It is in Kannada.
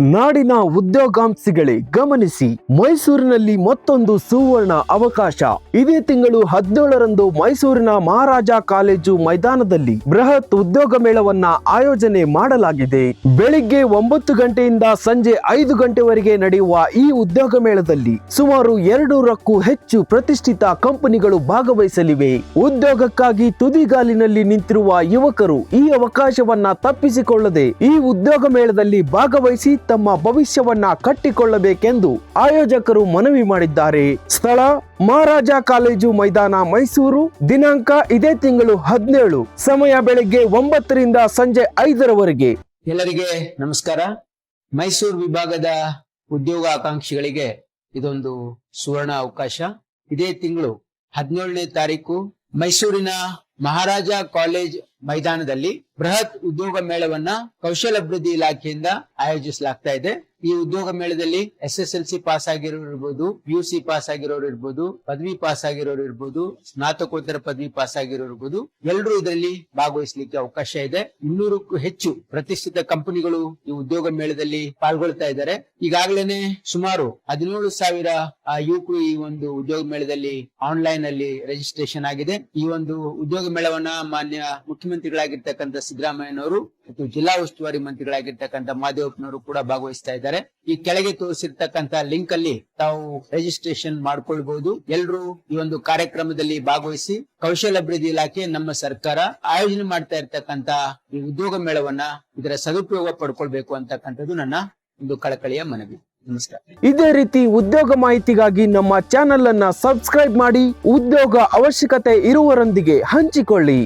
ನಾಡಿನ ಉದ್ಯೋಗಾಂಕ್ಷಿಗಳೇ ಗಮನಿಸಿ, ಮೈಸೂರಿನಲ್ಲಿ ಮತ್ತೊಂದು ಸುವರ್ಣ ಅವಕಾಶ. ಇದೇ ತಿಂಗಳು ಹದಿನೇಳರಂದು ಮೈಸೂರಿನ ಮಹಾರಾಜ ಕಾಲೇಜು ಮೈದಾನದಲ್ಲಿ ಬೃಹತ್ ಉದ್ಯೋಗ ಮೇಳವನ್ನ ಆಯೋಜನೆ ಮಾಡಲಾಗಿದೆ. ಬೆಳಿಗ್ಗೆ ಒಂಬತ್ತು ಗಂಟೆಯಿಂದ ಸಂಜೆ ಐದು ಗಂಟೆವರೆಗೆ ನಡೆಯುವ ಈ ಉದ್ಯೋಗ ಮೇಳದಲ್ಲಿ ಸುಮಾರು ಎರಡೂರಕ್ಕೂ ಹೆಚ್ಚು ಪ್ರತಿಷ್ಠಿತ ಕಂಪನಿಗಳು ಭಾಗವಹಿಸಲಿವೆ. ಉದ್ಯೋಗಕ್ಕಾಗಿ ತುದಿಗಾಲಿನಲ್ಲಿ ನಿಂತಿರುವ ಯುವಕರು ಈ ಅವಕಾಶವನ್ನ ತಪ್ಪಿಸಿಕೊಳ್ಳದೆ ಈ ಉದ್ಯೋಗ ಮೇಳದಲ್ಲಿ ಭಾಗವಹಿಸಿ ತಮ್ಮ ಭವಿಷ್ಯವನ್ನ ಕಟ್ಟಿಕೊಳ್ಳಬೇಕೆಂದು ಆಯೋಜಕರು ಮನವಿ ಮಾಡಿದ್ದಾರೆ. ಸ್ಥಳ ಮಹಾರಾಜ ಕಾಲೇಜು ಮೈದಾನ ಮೈಸೂರು. ದಿನಾಂಕ ಇದೇ ತಿಂಗಳು ಹದಿನೇಳು. ಸಮಯ ಬೆಳಗ್ಗೆ ಒಂಬತ್ತರಿಂದ ಸಂಜೆ ಐದರವರೆಗೆ. ಎಲ್ಲರಿಗೆ ನಮಸ್ಕಾರ. ಮೈಸೂರು ವಿಭಾಗದ ಉದ್ಯೋಗ ಆಕಾಂಕ್ಷಿಗಳಿಗೆ ಇದೊಂದು ಸುವರ್ಣ ಅವಕಾಶ. ಇದೇ ತಿಂಗಳು ಹದಿನೇಳನೇ ತಾರೀಕು ಮೈಸೂರಿನ ಮಹಾರಾಜ ಕಾಲೇಜ್ ಮೈದಾನದಲ್ಲಿ ಬೃಹತ್ ಉದ್ಯೋಗ ಮೇಳವನ್ನ ಕೌಶಲಾಭಿವೃದ್ಧಿ ಇಲಾಖೆಯಿಂದ ಆಯೋಜಿಸಲಾಗ್ತಾ ಇದೆ. ಈ ಉದ್ಯೋಗ ಮೇಳದಲ್ಲಿ S S L C pass ಆಗಿರೋರು ಇರ್ಬೋದು ಯು ಸಿ ಪಾಸ್ ಆಗಿರೋರು ಇರ್ಬೋದು, ಪದವಿ ಪಾಸ್ ಆಗಿರೋರು ಇರ್ಬೋದು, ಸ್ನಾತಕೋತ್ತರ ಪದವಿ ಪಾಸ್ ಆಗಿರೋರು ಇರ್ಬೋದು. ಎಲ್ಲರೂ ಇದರಲ್ಲಿ ಭಾಗವಹಿಸಲಿಕ್ಕೆ ಅವಕಾಶ ಇದೆ. ಇನ್ನೂರಕ್ಕೂ ಹೆಚ್ಚು ಪ್ರತಿಷ್ಠಿತ ಕಂಪನಿಗಳು ಈ ಉದ್ಯೋಗ ಮೇಳದಲ್ಲಿ ಪಾಲ್ಗೊಳ್ತಾ ಇದ್ದಾರೆ. ಈಗಾಗಲೇ ಸುಮಾರು ಹದಿನೇಳು ಸಾವಿರ ಆ, ಯುವಕರು ಈ ಒಂದು ಉದ್ಯೋಗ ಮೇಳದಲ್ಲಿ ಆನ್ಲೈನ್ ಅಲ್ಲಿ ರಿಜಿಸ್ಟ್ರೇಷನ್ ಆಗಿದೆ. ಈ ಒಂದು ಉದ್ಯೋಗ ಮೇಳವನ್ನ ಮಾನ್ಯ ಮುಖ್ಯಮಂತ್ರಿಗಳಾಗಿರ್ತಕ್ಕಂಥ ಸಿದ್ದರಾಮಯ್ಯನವರು ಮತ್ತು ಜಿಲ್ಲಾ ಉಸ್ತುವಾರಿ ಮಂತ್ರಿಗಳಾಗಿರ್ತಕ್ಕಂಥ ಮಾದೇವಪ್ಪನವರು ಕೂಡ ಭಾಗವಹಿಸ್ತಾ ಇದ್ದಾರೆ. ಈ ಕೆಳಗೆ ತೋರಿಸಿರ್ತಕ್ಕಂತ ಲಿಂಕ್ ಅಲ್ಲಿ ತಾವು ರಿಜಿಸ್ಟ್ರೇಷನ್ ಮಾಡ್ಕೊಳ್ಬಹುದು ಎಲ್ಲರೂ ಈ ಒಂದು ಕಾರ್ಯಕ್ರಮದಲ್ಲಿ ಭಾಗವಹಿಸಿ ಕೌಶಲಾಭಿವೃದ್ಧಿ ಇಲಾಖೆ ನಮ್ಮ ಸರ್ಕಾರ ಆಯೋಜನೆ ಮಾಡ್ತಾ ಇರ್ತಕ್ಕಂತ ಈ ಉದ್ಯೋಗ ಮೇಳವನ್ನ ಇದರ ಸದುಪಯೋಗ ಪಡ್ಕೊಳ್ಬೇಕು ಅಂತಕ್ಕಂಥದ್ದು ನನ್ನ ಒಂದು ಕಳಕಳಿಯ ಮನವಿ. ಇದೇ ರೀತಿ ಉದ್ಯೋಗ ಮಾಹಿತಿಗಾಗಿ ನಮ್ಮ ಚಾನೆಲ್ ಅನ್ನ ಸಬ್ಸ್ಕ್ರೈಬ್ ಮಾಡಿ ಉದ್ಯೋಗ ಅವಶ್ಯಕತೆ ಇರುವರೊಂದಿಗೆ ಹಂಚಿಕೊಳ್ಳಿ.